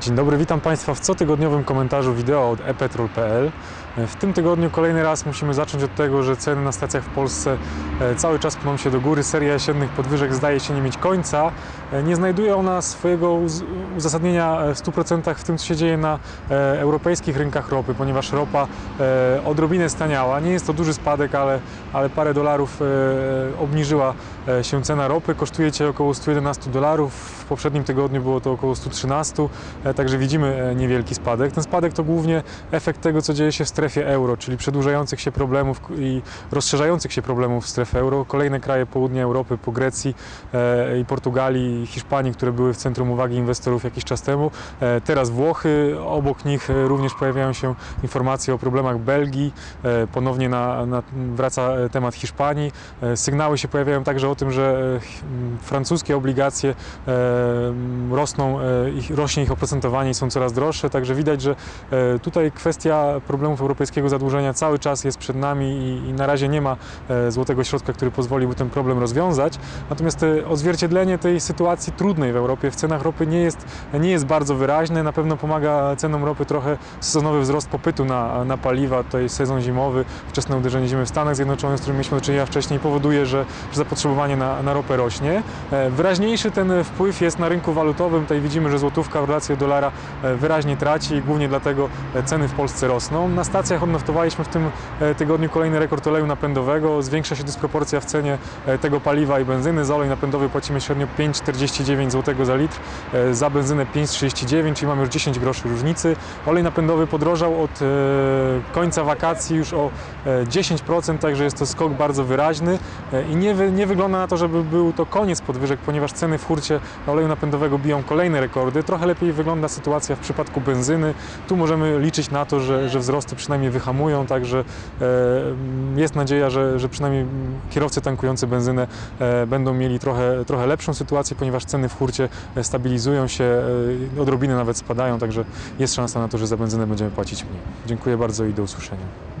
Dzień dobry, witam Państwa w cotygodniowym komentarzu wideo od epetrol.pl. W tym tygodniu kolejny raz musimy zacząć od tego, że ceny na stacjach w Polsce e, cały czas pną się do góry. Seria jesiennych podwyżek zdaje się nie mieć końca. E, Nie znajduje ona swojego uz- uzasadnienia w 100% w tym, co się dzieje na e, europejskich rynkach ropy, ponieważ ropa odrobinę staniała. Nie jest to duży spadek, ale, ale parę dolarów obniżyła się cena ropy. Kosztuje Cię około 111 dolarów. W poprzednim tygodniu było to około 113, e, także widzimy e, niewielki spadek. Ten spadek to głównie efekt tego, co dzieje się w strefie euro, czyli przedłużających się problemów i rozszerzających się problemów w strefie euro. Kolejne kraje południa Europy, po Grecji e, i Portugalii, Hiszpanii, które były w centrum uwagi inwestorów jakiś czas temu. E, Teraz Włochy, obok nich e, również pojawiają się informacje o problemach Belgii, e, ponownie na, na, wraca e, temat Hiszpanii. E, Sygnały się pojawiają także o tym, że e, francuskie obligacje e, rosną, e, ich, rośnie ich oprocentowanie i są coraz droższe, także widać, że e, tutaj kwestia problemów europejskiego zadłużenia cały czas jest przed nami i, na razie nie ma e, złotego środka, który pozwoliłby ten problem rozwiązać. Natomiast e, odzwierciedlenie tej sytuacji trudnej w Europie w cenach ropy nie jest, nie jest bardzo wyraźne. Na pewno pomaga cenom ropy trochę sezonowy wzrost popytu na, na paliwa. Tutaj sezon zimowy, wczesne uderzenie zimy w Stanach Zjednoczonych, z którym mieliśmy do czynienia wcześniej, powoduje, że, że zapotrzebowanie na, na ropę rośnie. Wyraźniejszy ten wpływ jest na rynku walutowym. Tutaj widzimy, że złotówka w relacji do dolara e, wyraźnie traci i głównie dlatego e, ceny w Polsce rosną. Na stacjach odnotowaliśmy w tym e, tygodniu kolejny rekord oleju napędowego. Zwiększa się dysproporcja w cenie tego paliwa i benzyny. Za olej napędowy płacimy średnio 5,49 zł za litr, za benzynę 5,39, czyli mamy już 10 groszy różnicy. Olej napędowy podrożał od końca wakacji już o e, 10%, także jest to skok bardzo wyraźny i nie, nie wygląda na to, żeby był to koniec podwyżek, ponieważ ceny w hurcie oleju napędowego biją kolejne rekordy. Trochę lepiej wygląda sytuacja w przypadku benzyny. Tu możemy liczyć na to, że, że wzrosty przynajmniej wyhamują, także e, jest nadzieja, że, że przynajmniej kierowcy tankujący benzynę e, będą mieli trochę, trochę lepszą sytuację, ponieważ ceny w hurcie e, stabilizują się, odrobinę nawet spadają, także jest szansa na to, że za benzynę będziemy płacić mniej. Dziękuję bardzo i do usłyszenia.